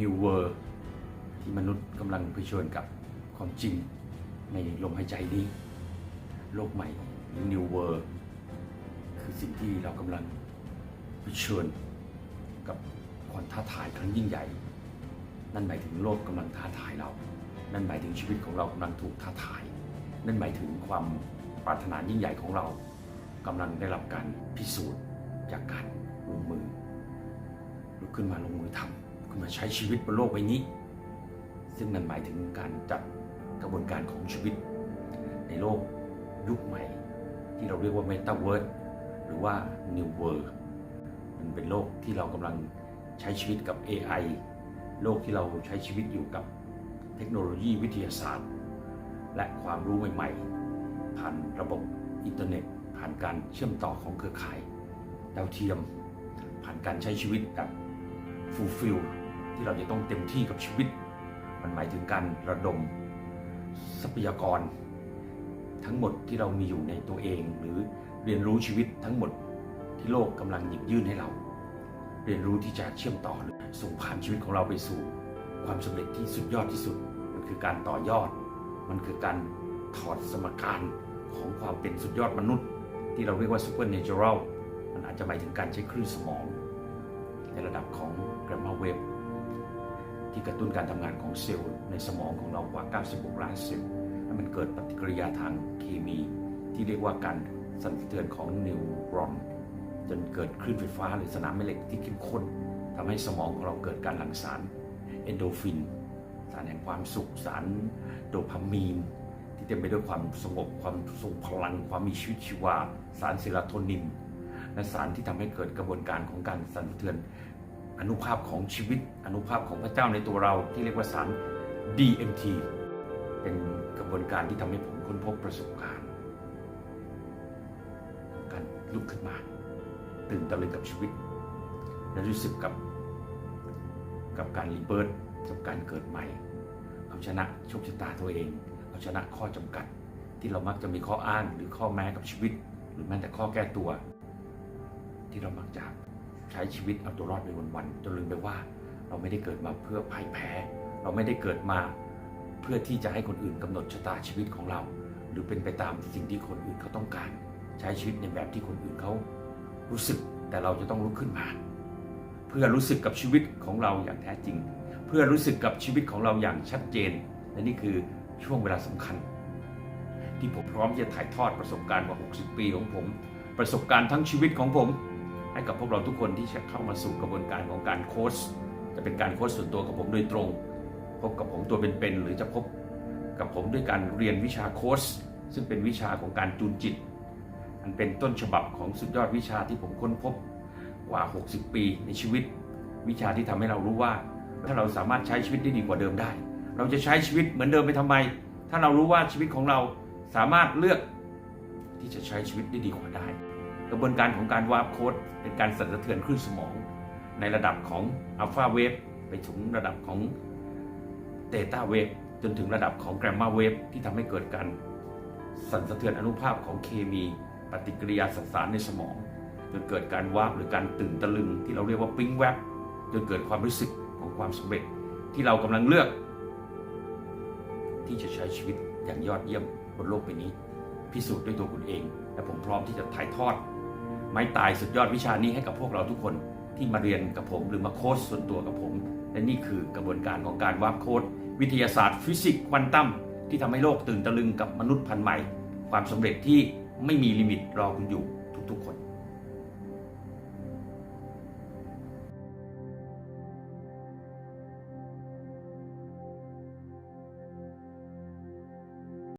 New World ที่มนุษย์กำลังเผชิญกับความจริงในลมหายใจนี้ โลกใหม่ New World คือสิ่งที่เรากำลังเผชิญกับความท้าทายครั้งยิ่งใหญ่ นั่นหมายถึงโลกกำลังท้าทายเรา นั่นหมายถึงชีวิตของเรากำลังถูกท้าทาย นั่นหมายถึงความปรารถนายิ่งใหญ่ของเรากำลังได้รับการพิสูจน์จากการลงมือลุกขึ้นมาลงมือทำ ขึ้นมาใช้ชีวิตบนโลกใบนี้ ซึ่งนั่นหมายถึงการจัดกระบวนการของชีวิต ในโลกยุคใหม่ ที่เราเรียกว่า Metaverse หรือว่า New World มันเป็นโลกที่เรากำลังใช้ชีวิตกับ AI โลกที่เราใช้ชีวิตอยู่กับเทคโนโลยีวิทยาศาสตร์ และความรู้ใหม่ๆ ผ่านระบบอินเทอร์เน็ต ผ่านการเชื่อมต่อของเครือข่าย ดาวเทียม ผ่านการใช้ชีวิตแบบฟูลฟิล ที่เราจะต้องเต็มที่กับชีวิต มันหมายถึงการระดมทรัพยากร ทั้งหมดที่เรามีอยู่ในตัวเอง หรือเรียนรู้ชีวิตทั้งหมดที่โลกกำลังหยิบยื่นให้เรา เรียนรู้ที่จะเชื่อมต่อหรือส่งผ่านชีวิตของเราไปสู่ ความสำเร็จที่สุดยอดที่สุด มันคือการต่อยอด มันคือการถอดสมการของความเป็นสุดยอดมนุษย์ ที่เราเรียกว่า supernatural มันอาจจะหมายถึงการใช้คลื่นสมอง ในระดับของ gamma wave ที่กระตุ้นการทำงานของเซลล์ในสมองของเรากว่า 96 ล้านเซลล์และมันเกิดปฏิกิริยาทางเคมี ที่เรียกว่าการสั่นสะเทือนของนิวรอน จนเกิดคลื่นไฟฟ้าหรือสนามแม่เหล็กที่เข้มข้นทำให้สมองของเราเกิดการหลั่งสารเอนโดฟิน สารแห่งความสุขสารโดพามีน ที่เต็มไปด้วยความสงบความทรงพลัง ความมีชีวิตชีวา สารเซโรโทนินและสารที่ทำให้เกิดกระบวนการของการสั่นสะเทือน อนุภาพของชีวิต อนุภาพของพระเจ้าในตัวเราที่เรียกว่าสาร DMT เป็นกระบวนการที่ทำให้ผมค้นพบประสบการณ์การลุกขึ้นมา ตื่นตะลึงกับชีวิต และรู้สึกกับกับการรีเบิร์ตกับการเกิดใหม่เอาชนะโชคชะตาตัวเองเอาชนะข้อจำกัดที่เรามักจะมีข้ออ้างหรือข้อแม้กับชีวิต หรือแม้แต่ข้อแก้ตัว ที่เรามักจะ ใช้ชีวิตเอาตัวรอดไปวันๆจนลืมไปว่า เราไม่ได้เกิดมาเพื่อพ่ายแพ้ เราไม่ได้เกิดมาเพื่อที่จะให้คนอื่นกำหนดชะตาชีวิตของเรา หรือเป็นไปตามสิ่งที่คนอื่นเขาต้องการ ใช้ชีวิตในแบบที่คนอื่นเขารู้สึกแต่เราจะต้องลุกขึ้นมา เพื่อรู้สึกกับชีวิตของเราอย่างแท้จริง เพื่อรู้สึกกับชีวิตของเราอย่างชัดเจน และนี่คือช่วงเวลาสำคัญ ที่ผมพร้อมจะถ่ายทอดประสบการณ์กว่า 60 ปีของผม ประสบการณ์ทั้งชีวิตของผม ให้กับพวกเราทุกคนที่จะเข้ามาสู่กระบวนการของการโค้ชจะเป็นการโค้ชส่วนตัวกับผมโดยตรง พบกับผมตัวเป็นๆหรือจะพบกับผมด้วยการเรียนวิชาโค้ชซึ่งเป็นวิชาของการจูนจิต อันเป็นต้นฉบับของสุดยอดวิชาที่ผมค้นพบกว่า 60 ปีในชีวิต วิชาที่ทำให้เรารู้ว่า ถ้าเราสามารถใช้ชีวิตได้ดีกว่าเดิมได้ เราจะใช้ชีวิตเหมือนเดิมไปทำไม ถ้าเรารู้ว่าชีวิตของเราสามารถเลือกที่จะใช้ชีวิตได้ดีกว่าได้ กระบวนการของการวาร์ปโค้ดเป็นการสั่นสะเทือนคลื่นสมอง ในระดับของอัลฟาเวฟไปถึงระดับของเตต้าเวฟจนถึงระดับของแกรมมาเวฟที่ทำให้เกิดการสั่นสะเทือนอนุภาพของเคมีปฏิกิริยาสสารในสมอง จนเกิดการวาร์ปหรือการตื่นตะลึง ที่เราเรียกว่าปิ๊งแวบจนเกิดความรู้สึกของความสำเร็จ ที่เรากำลังเลือก ที่จะใช้ชีวิตอย่างยอดเยี่ยมบนโลกใบนี้ พิสูจน์ด้วยตัวคุณเอง และผมพร้อมที่จะถ่ายทอด ม้ตายสุดยอดวิชานี้ให้กับพวกเราทุกคนที่มาเรียนกับผมหรือมาโค้ชส่วนตัวกับผม และนี่คือกระบวนการของการวาร์ปโค้ดวิทยาศาสตร์ฟิสิกส์ควอนตัมที่ทำให้โลกตื่นตะลึงกับมนุษย์พันธุ์ใหม่ ความสำเร็จที่ไม่มีลิมิตรอคุณอยู่ทุกๆคน